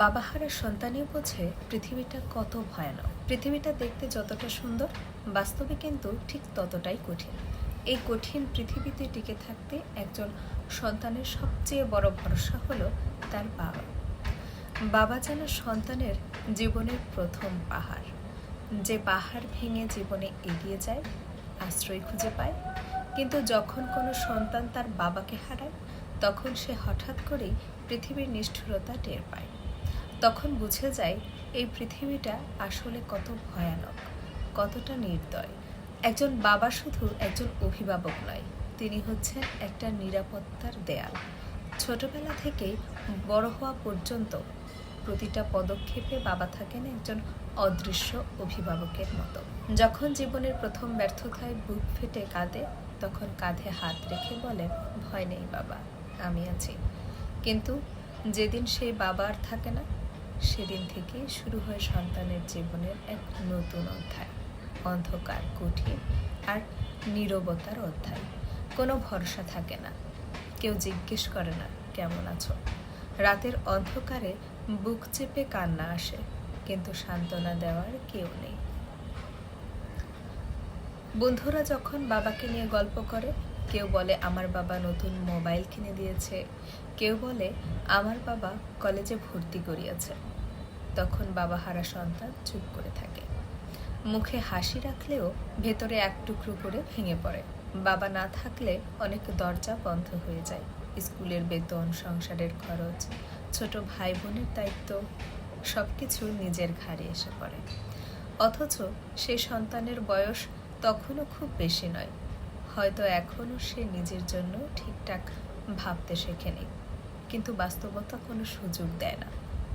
বাবাহারা সন্তানই বোঝে পৃথিবীটা কত ভয়ানক। পৃথিবীটা দেখতে যতটা সুন্দর, বাস্তবে কিন্তু ঠিক ততটাই কঠিন। এই কঠিন পৃথিবীতে টিকে থাকতে একজন সন্তানের সবচেয়ে বড় ভরসা হলো তার বাবা। বাবা যেন সন্তানের জীবনের প্রথম পাহাড়। যে পাহাড় ভেঙে জীবনে এগিয়ে যায়, আশ্রয় খুঁজে পায়, কিন্তু যখন কোনো সন্তান তার বাবাকে হারায়, তখন সে হঠাৎ করেই পৃথিবীর নিষ্ঠুরতা টের পায়। তখন বুঝে যায় এই পৃথিবীটা আসলে কত ভয়ানক, কতটা নির্দয়। একজন বাবা শুধু একজন অভিভাবক নয়, তিনি হচ্ছেন একটা নিরাপত্তার দেয়াল। ছোটবেলা থেকেই বড় হওয়া পর্যন্ত প্রতিটা পদক্ষেপে বাবা থাকেন একজন অদৃশ্য অভিভাবকের মতো। যখন জীবনের প্রথম ব্যর্থতায় বুক ফেটে কাঁদে, তখন কাঁধে হাত রেখে বলেন, ভয় নেই বাবা, আমি আছি। কিন্তু যেদিন সেই বাবা আর থাকে না সেদিন থেকে শুরু হয় সন্তানের জীবনের এক নতুন অধ্যায়, অন্ধকার, কঠিন আর নীরবতার অধ্যায়। কোনো ভরসা থাকে না। কেউ জিজ্ঞেস করে না, কেমন আছো? রাতের অন্ধকারে বুক চেপে কান্না আসে, কিন্তু সান্ত্বনা দেওয়ার কেউ নেই। বন্ধুরা যখন বাবাকে নিয়ে গল্প করে কেউ বলে আমার বাবা নতুন মোবাইল কিনে দিয়েছে। কেউ বলে আমার বাবা কলেজে ভর্তি করিয়েছে। তখন বাবা হারা সন্তান চুপ করে থাকে। মুখে হাসি রাখলেও ভেতরে এক টুকরো করে ভেঙে পড়ে। বাবা না থাকলে অনেক দরজা বন্ধ হয়ে যায়। স্কুলের বেতন, সংসারের খরচ, ছোট ভাই বোনের দায়িত্ব সব কিছু নিজের ঘাড়ে এসে পড়ে। অথচ সেই সন্তানের বয়স তখনও খুব বেশি নয়। হয়তো এখনও সে নিজের জন্য ঠিকঠাক ভাবতে শেখেনি। কিন্তু বাস্তবতা কোনো সুযোগ দেয় না।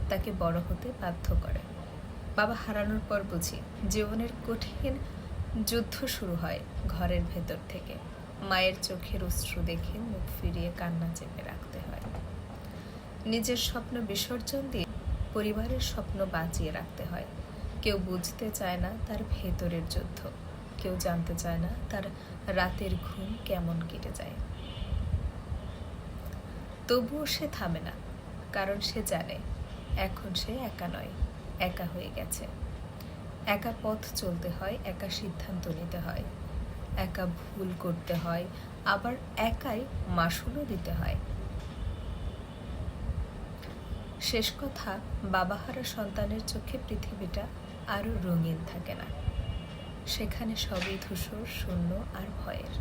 তাকে বড় হতে বাধ্য করে। বাবা হারানোর পর বুঝি জীবনের কঠিন যুদ্ধ শুরু হয় ঘরের ভেতর থেকে। মায়ের চোখের অশ্রু দেখে মুখ ফিরিয়ে কান্না চেপে রাখতে হয়। নিজের স্বপ্ন বিসর্জন দিয়ে পরিবারের স্বপ্ন বাঁচিয়ে রাখতে হয়। কেউ বুঝতে চায় না তার ভেতরের যুদ্ধ। কেউ জানতে চায় না তার রাতের ঘুম কেমন কেটে যায়। তবুও সে থামে না, কারণ সে জানে, এখন সে একা নয়, একা হয়ে গেছে। একা পথ চলতে হয়, একা সিদ্ধান্ত নিতে হয়। একা ভুল করতে হয়, আবার একাই মাসুলও দিতে হয়। শেষ কথা, বাবাহারা সন্তানের চোখে পৃথিবীটা আরও রঙিন থাকে না। সেখানে সবই ধূসর, শূন্য আর ভয়ের।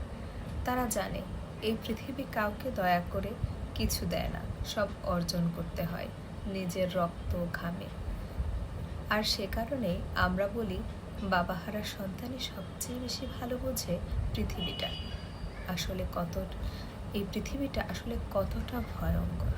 তারা জানে, এই পৃথিবী কাউকে দয়া করে কিছু দেয় না, সব অর্জন করতে হয় নিজের রক্ত ঘামে। আর সে কারণে আমরা বলি বাবাহারা সন্তানই সবচেয়ে বেশি ভালো বোঝে পৃথিবীটা। আসলে কত এই পৃথিবীটা আসলে কতটা ভয়ঙ্কর।